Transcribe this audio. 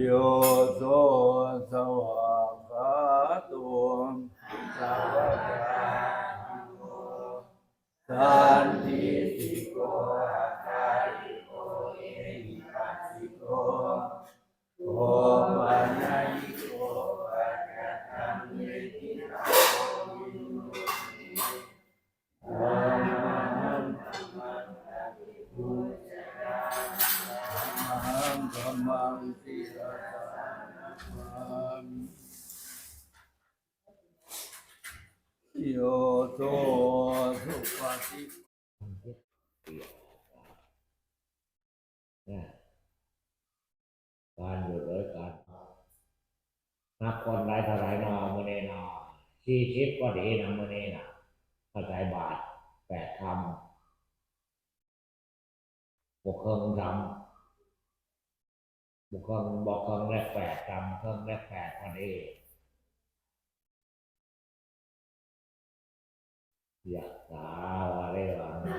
โยโสสวากาตุสาวกาโยสันติสิโกอาคาลิโกเอหิปัสสิโกโอ มังสิรสานามิโยโสสุปฏิเนี่ยการอยู่ด้วยกันนับคนไรเท่าไรนอมื่อนี้นอสี่สิบก็ดีนะมื่อนี้นะเข้าใจบาทแปดคำบวกเครื่องทำ บุคคลบอกครื่องแรกแปดคำเครื่องแรกแปดพอดีอยากสาวอะไรวะนา